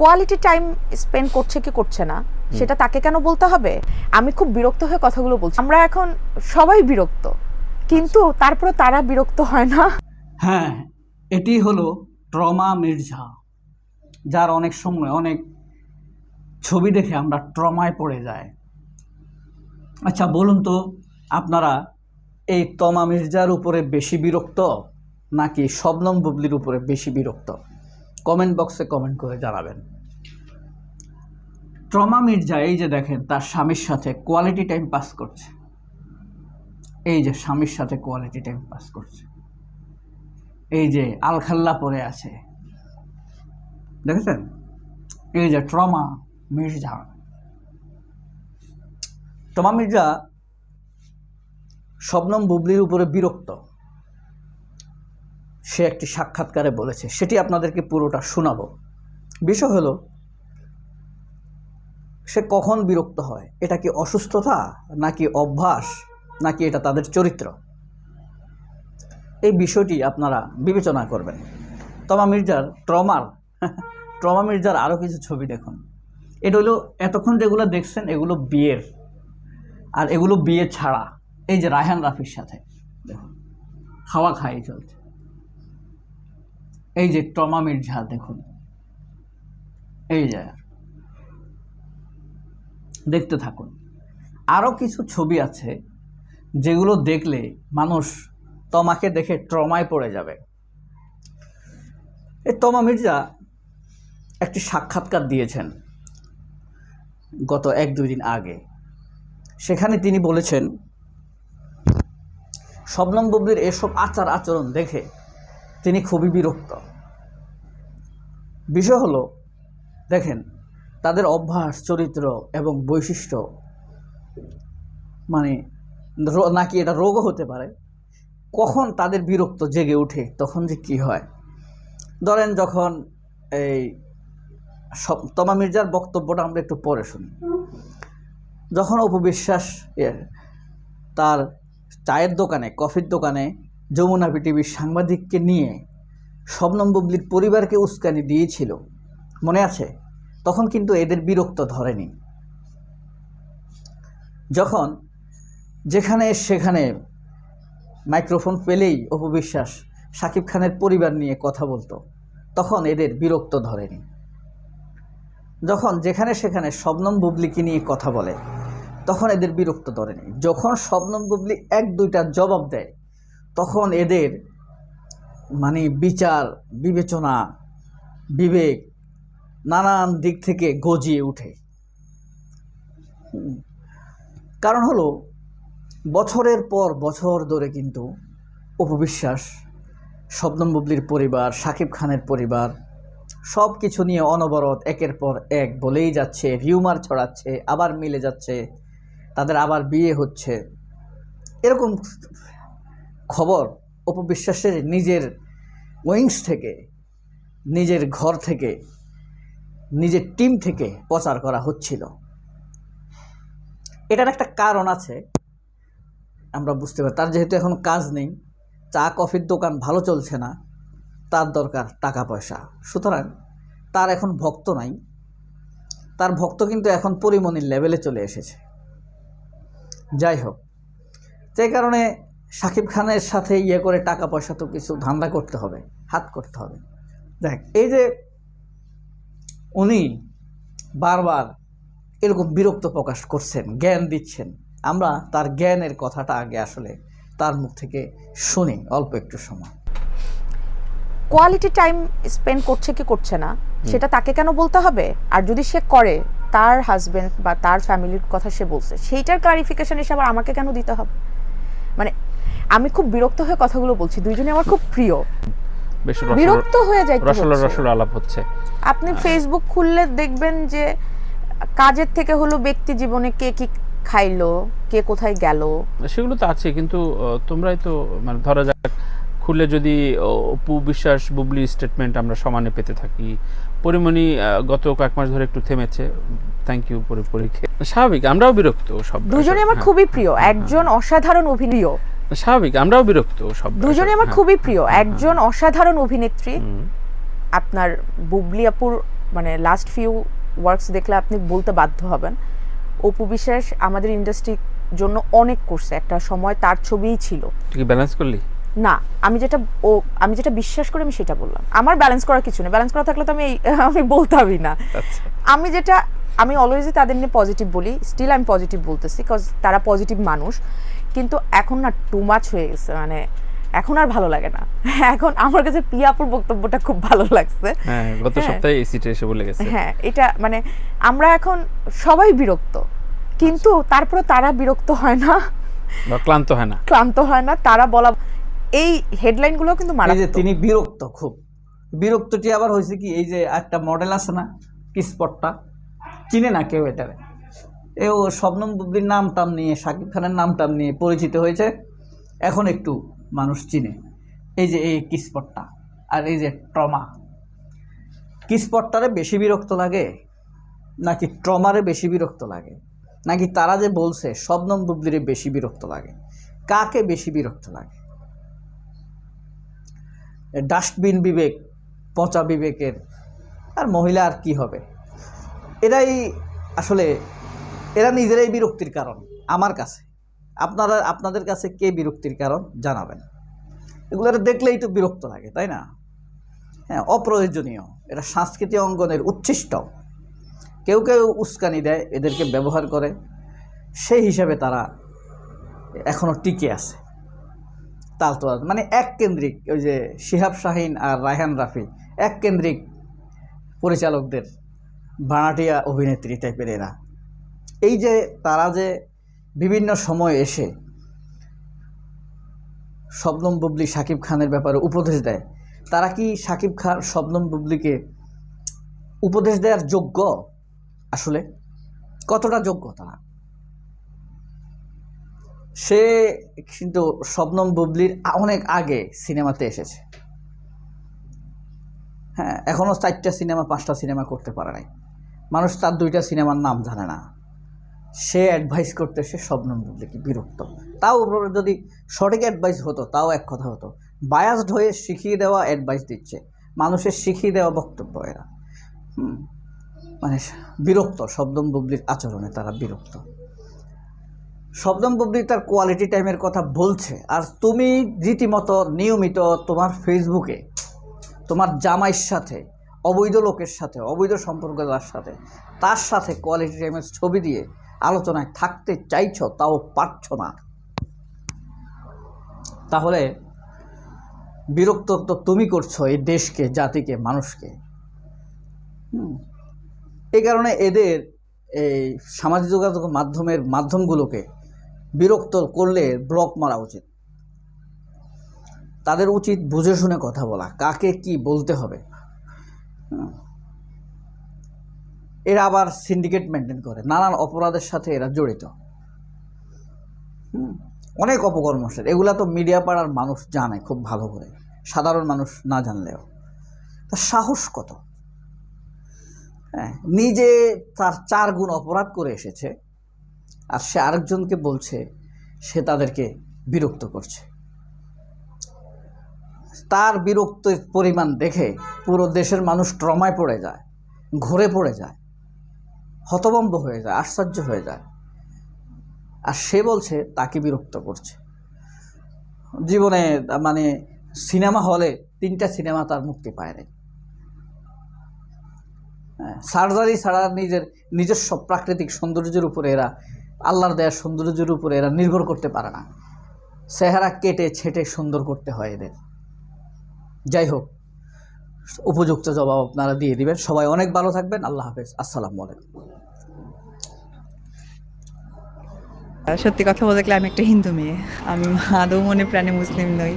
Quality time spend করছে কি করছে না সেটা তাকে কেন বলতে হবে? আমি খুব বিরক্ত হয়ে কথাগুলো বলছি। আমরা এখন সবাই বিরক্ত কিন্তু তারপরে তারা বিরক্ত হয় না। হ্যাঁ এটি হলো ট্রমা মির্জা যার অনেক সময় অনেক ছবি দেখে আমরা ট্রমায় পড়ে যাই। আচ্ছা বলুন তো আপনারা এই তমা মির্জার উপরে বেশি বিরক্ত নাকি শবনম বুবলির উপরে বেশি বিরক্ত? কমেন্ট বক্সে কমেন্ট করে জানাবেন। ট্রমা মির্জা, এই যে দেখেন তার স্বামীর সাথে কোয়ালিটি টাইম পাস করছে। এই যে স্বামীর সাথে কোয়ালিটি টাইম পাস করছে। এই যে আলখাল্লা পরে আছে। দেখেছেন? এই যে ট্রমা মির্জা। ট্রমা মির্জা শবনম বুবলির উপরে বিরক্ত। সে একটি সাক্ষাৎকারে বলেছে, সেটি আপনাদেরকে পুরোটা শোনাবো। বিষয় হলো সে কখন বিরক্ত হয়? এটা কি অসুস্থতা? নাকি অভ্যাস? নাকি এটা তাদের চরিত্র? এই বিষয়টি আপনারা বিবেচনা করবেন। তমা মির্জার ট্রমার, ট্রমা মির্জার আরও কিছু ছবি দেখুন। এটা হলো এতক্ষণ যেগুলো দেখছেন, এগুলো বিয়ের। আর এগুলো বিয়ে ছাড়া। এই যে রায়হান রাফির সাথে, দেখুন। খাওয়া খাই চলছে। এই যে ট্রমা মির্জা, দেখুন। এই যে দেখতে থাকুন। আরও কিছু ছবি আছে যেগুলো দেখলে মানুষ তমাকে দেখে ট্রমায় পড়ে যাবে। এই তমা মির্জা একটি সাক্ষাৎকার দিয়েছেন গত এক দুই দিন আগে। সেখানে তিনি বলেছেন, শবনম বুবলির এসব আচার আচরণ দেখে তিনি খুবই বিরক্ত। বিষয় হলো, দেখেন তাদের অভ্যাস, চরিত্র এবং বৈশিষ্ট্য মানে নাকি এটা রোগও হতে পারে, কখন তাদের বিরক্ত জেগে ওঠে, তখন যে কি হয়? ধরেন যখন এই সব, তমা মির্জার বক্তব্যটা আমরা একটু পরে শুনি। যখন অপবিশ্বাস এর, তার চায়ের দোকানে, কফির দোকানে যমুনা টিভির সাংবাদিককে নিয়ে শবনম বুবলির পরিবারকে উস্কানি দিয়েছিল, মনে আছে? তখন কিন্তু এদের বিরক্ত ধরেনি। যখন যেখানে সেখানে মাইক্রোফোন পেলেই অপবিশ্বাস সাকিব খানের পরিবার নিয়ে কথা বলতো, তখন এদের বিরক্ত ধরেনি। যখন যেখানে সেখানে শবনম বুবলিকে নিয়ে কথা বলে, তখন এদের বিরক্ত ধরেনি। যখন শবনম বুবলি এক দুইটা জবাব দেয়, তখন এদের মানে বিচার, বিবেচনা, বিবেক নানান দিক থেকে গজিয়ে উঠে কারণ হলো, বছরের পর বছর ধরে কিন্তু অপবিশ্বাস শবনম বুবলির পরিবার শাকিব খানের পরিবার সব কিছু নিয়ে অনবরত একের পর এক বলেই যাচ্ছে, রিউমার ছড়াচ্ছে, আবার মিলে যাচ্ছে, তাদের আবার বিয়ে হচ্ছে। এরকম খবর অপবিশ্বাসের নিজের উইংস থেকে, নিজের ঘর থেকে নিজের টিম থেকে প্রচার করা হচ্ছিল। এটার একটা কারণ আছে, আমরা বুঝতে পারি। তার যেহেতু এখন কাজ নেই, চা, কফির দোকান ভালো চলছে না, তার দরকার টাকা পয়সা। সুতরাং তার এখন ভক্ত নাই। তার ভক্ত কিন্তু এখন পরিমণির লেভেলে চলে এসেছে। যাই হোক সেই কারণে শাকিব খানের সাথে ইয়ে করে টাকা পয়সা তো কিছু ধান্দা করতে হবে, হাত করতে হবে। দেখ, এই যে উনি বারবার এরকম বিরক্ত প্রকাশ করছেন জ্ঞান দিচ্ছেন। আমরা তার জ্ঞানের কথাটা আগে আসলে তার মুখ থেকে শুনি অল্প একটু সময়। কোয়ালিটি টাইম স্পেন্ড করছে কি করছে না সেটা তাকে কেন বলতে হবে? আর যদি সে করে তার হাজবেন্ড বা তার ফ্যামিলির কথা সে বলছে সেইটার ক্লারিফিকেশন হিসেবে আমাকে কেন দিতে হবে? মানে আমি খুব বিরক্ত হয়ে কথাগুলো বলছি দুইজনে আমার খুব প্রিয়। বেশ বিরক্ত হয়ে যাইতে রসল। রসল আলাপ হচ্ছে। আপনি ফেসবুক খুললে দেখবেন যে কাজের থেকে হলো ব্যক্তি জীবনে কে কি খাইলো কে কোথায় গেল। সেগুলো তো আছে কিন্তু তোমরাই তো মানে ধরা যাক খুলে যদি অপু বিশ্বাস বুবলি স্টেটমেন্ট আমরা সমানে পেতে থাকি। পরিমণি গত কয়েক মাস ধরে একটু থেমেছে। থ্যাংক ইউ পরিপরীক্ষে স্বাভাবিক আমরাও বিরক্ত সব দুজনে আমার হ্যাঁ, খুবই প্রিয়। একজন অসাধারণ অভিনয়। স্বাভাবিক আমরাও বিরক্ত সব দুজনে আমার হ্যাঁ। খুবই প্রিয়। একজন অসাধারণ অভিনেত্রী। আপনার বুবলি আপুর মানে লাস্ট ফিউ ওয়ার্কস দেখলে আপনি বলতে বাধ্য হবেন। অপু বিশ্বাস আমাদের ইন্ডাস্ট্রির জন্য অনেক করছে একটা সময় তার ছবিই ছিল। তুই কি ব্যালেন্স করলি? না আমি যেটা ও আমি যেটা বিশ্বাস করি আমি সেটা বললাম। আমার ব্যালেন্স করার কিছু নেই। ব্যালেন্স করা থাকলে তো আমি আমি বলতামই না। আচ্ছা। আমি যেটা আমি অলওয়েজই তাদের নিয়ে পজিটিভ বলি স্টিল আমি পজিটিভ বলতেছি কজ তারা পজিটিভ মানুষ। কিন্তু এখন না টু মাচ হয়ে গেছে মানে এখন আর ভালো লাগে না। এখন আমার কাছে পিয়াপুর বক্তব্যটা খুব ভালো লাগছে। হ্যাঁ গত হ্যাঁ। সপ্তাহে এই সিটে এসে বলে গেছে। হ্যাঁ এটা মানে আমরা এখন সবাই বিরক্ত। কিন্তু তারপরে তারা বিরক্ত হয় না। বা ক্লান্ত হয় না। ক্লান্ত হয় না তারা বলা এই হেডলাইনগুলো কিন্তু এই যে তিনি বিরক্ত খুব। বিরক্তটি আবার হয়েছে কি এই যে একটা মডেল আছে না কিসপটটা চিনে না কেউ এটারে। এ ও শবনম বুবলির নাম টাম নিয়ে শাকিব খানের নাম টাম নিয়ে পরিচিত হয়েছে। এখন একটু মানুষ চিনে। এই যে এই কিসপটটা আর এই যে ট্রমা। কিসপটটারে বেশি বিরক্ত লাগে? নাকি ট্রমারে বেশি বিরক্ত লাগে? নাকি তারা যে বলছে শবনম বুবলিরে বেশি বিরক্ত লাগে? কাকে বেশি বিরক্ত লাগে? ডাস্টবিন বিবেক, পচা বিবেকের। আর মহিলা আর কি হবে? এরাই আসলে, এরা নিজেরাই বিরক্তির কারণ, আমার কাছে। আপনারা, আপনাদের কাছে কে বিরক্তির কারণ জানাবেন? এগুলো দেখলেই তো বিরক্ত লাগে, তাই না? হ্যাঁ অপ্রয়োজনীয়। এটা সাংস্কৃতিক অঙ্গনের উচ্ছিষ্ট। কেউ কেউ উস্কানি দেয়, এদেরকে ব্যবহার করে। সেই হিসাবে তারা এখনও টিকে আছে। তালতোয়া মানে এক কেন্দ্রিক, ওই যে শিহাব শাহিন আর রায়হান রাফি, এক কেন্দ্রিক পরিচালকদের ভাড়াটিয়া অভিনেত্রী টাইপের এরা। এই যে তারা যে বিভিন্ন সময় এসে শবনম বুবলি, শাকিব খানের ব্যাপারে উপদেশ দেয়, তারা কি শাকিব খান, শবনম বুবলিকে উপদেশ দেওয়ার যোগ্য আসলে? কতটা যোগ্য তারা? সে কিন্তু শবনম বুবলির অনেক আগে সিনেমাতে এসেছে। হ্যাঁ এখনও চারটা সিনেমা, পাঁচটা সিনেমা করতে পারে নাই। মানুষ তার দুইটা সিনেমার নাম জানে না। সে অ্যাডভাইস করতে, সে শবনম বুবলিকে বিরক্ত। তাও যদি সঠিক অ্যাডভাইস হতো, তাও এক কথা হতো বায়াসড হয়ে শিখিয়ে দেওয়া অ্যাডভাইস দিচ্ছে। মানুষের শিখিয়ে দেওয়া বক্তব্য এরা। মানে বিরক্ত শবনম বুবলির আচরণে তারা বিরক্ত। শবনম বুবলি তার কোয়ালিটি টাইমের কথা বলছে, আর তুমি রীতিমতো নিয়মিত তোমার ফেসবুকে তোমার জামাইয়ের সাথে অবৈধ লোকের সাথে, অবৈধ সম্পর্ক যার সাথে, তার সাথে কোয়ালিটি টাইমের ছবি দিয়ে আলোচনায় থাকতে চাইছো, তাও পারছ না তাহলে বিরক্ত তো তুমি করছ এই দেশকে, জাতিকে, মানুষকে। এই কারণে এদের এই সামাজিক যোগাযোগ মাধ্যমের মাধ্যমগুলোকে বিরক্ত করলে ব্লক মারা উচিত তাদের উচিত বুঝে শুনে কথা বলা, কাকে কি বলতে হবে। এরা আবার সিন্ডিকেট মেনটেন করে। নানান অপরাধের সাথে এরা জড়িত। অনেক অপকর্ম আছে। এগুলা তো মিডিয়া পাড়ার মানুষ জানে খুব ভালো করে। সাধারণ মানুষ না জানলেও। তার সাহস কত? হ্যাঁ নিজে তার চার গুণ অপরাধ করে এসেছে, আর সে আরেকজনকে বলছে, সে তাদেরকে বিরক্ত করছে। তার বিরক্তের পরিমাণ দেখে পুরো দেশের মানুষ ট্রমায় পড়ে যায়, ঘুরে পড়ে যায়, হতভম্ব হয়ে যায়, আশ্চর্য হয়ে যায়। আর সে বলছে, তাকে বিরক্ত করছে। জীবনে মানে সিনেমা হলে তিনটা সিনেমা তার মুক্তি পায় নাই। সার্জারি ছাড়া নিজের নিজস্ব প্রাকৃতিক সৌন্দর্যের উপরে এরা, আল্লাহর দেয়ার সৌন্দর্যের উপরে এরা নির্ভর করতে পারে না। চেহারা কেটে ছেটে সুন্দর করতে হয় এদের। যাই হোক উপযুক্ত জবাব আপনারা দিয়ে দিবেন। সবাই অনেক ভালো থাকবেন। আল্লাহ হাফেজ। আসসালামু আলাইকুম। সত্যি কথা বলতে গেলে আমি একটা হিন্দু মেয়ে। আমি আদৌ মনে প্রাণে মুসলিম নই।